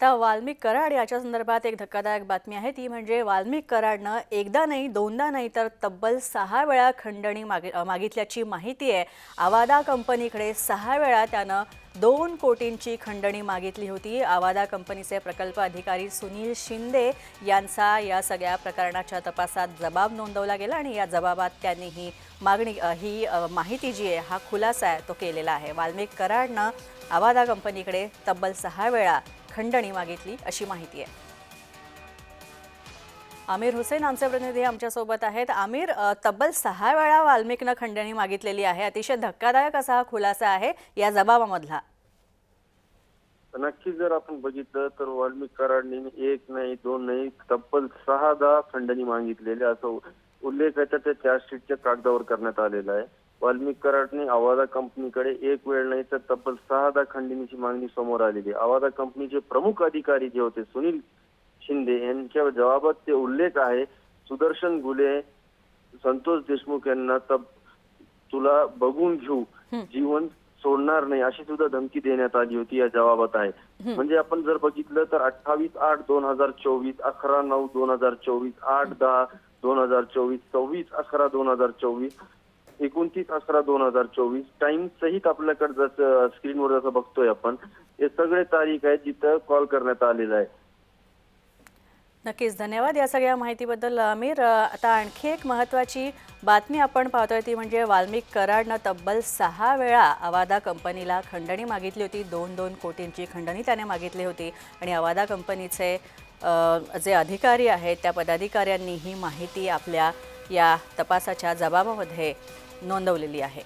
आता वाल्मिक कराड याच्या संदर्भात एक धक्कादायक बातमी आहे. ती म्हणजे वाल्मिक कराडनं एकदा नाही दोनदा नाही तर तब्बल सहा वेळा खंडणी मागे मागितल्याची माहिती आहे. आवादा कंपनीकडे सहा वेळा त्यानं दोन कोटींची खंडणी मागितली होती. आवादा कंपनीचे प्रकल्प अधिकारी सुनील शिंदे यांचा या सगळ्या प्रकरणाच्या तपासात जबाब नोंदवला गेला आणि या जबाबात त्यांनी ही मागणी ही माहिती जी आहे हा खुलासा आहे तो केलेला आहे. वाल्मिक कराडनं आवादा कंपनीकडे तब्बल सहा वेळा खंडणी मागितली अशी माहिती आहे. आमिर हुसेन आमचे प्रतिनिधी आमच्यासोबत आहेत. आमिर तब्बल सहा वेळा वाल्मिकनं खंडणी मागितलेली आहे. अतिशय धक्कादायक असा हा खुलासा आहे या जबाबामधला. नक्की जर आपण बघितलं तर वाल्मिकरांनी एक नाही दोन नाही तब्बल सहादा खंडणी मागितलेले असं उल्लेख आहे त्या चार्जशीटच्या कागदावर करण्यात आलेला आहे. वाल्मिक कराडने आवादा कंपनीकडे एक वेळ नाही तर तब्बल सहादा खंडणीची मागणी समोर आलेली. आवादा कंपनीचे प्रमुख अधिकारी जे होते सुनील शिंदे यांच्या जबाबात ते उल्लेख आहे. सुदर्शन गुले संतोष देशमुख यांना तब तुला बघून घेऊ. जीवन सोडणार नाही अशी सुद्धा धमकी देण्यात आली होती या जबाबात आहे. म्हणजे आपण जर बघितलं तर अठ्ठावीस आठ दोन हजार चोवीस अकरा नऊ दोन हजार चोवीस आठ दहा दोन हजार चोवीस सव्वीस अकरा दोन हजार चोवीस एकोणतीस अकरा दोन हजार चोवीस टाइम सहित आपल्याकडे जसं स्क्रीनवर जसं बघतोय आपण हे सगळे तारीख आहे जिथं कॉल करण्यात आलेला आहे. नक्कीच धन्यवाद या सगळ्या माहितीबद्दल आमिर आता आणखी एक महत्त्वाची बातमी आपण पाहतोय ती म्हणजे वाल्मिक कराडनं तब्बल सहा वेळा अवादा कंपनीला खंडणी मागितली होती. दोन दोन कोटींची खंडणी त्याने मागितली होती. आणि अवादा कंपनीचे जे अधिकारी आहेत त्या पदाधिकाऱ्यांनी ही माहिती आपल्या या तपासाच्या जबाबामध्ये नोंदवलेली आहे.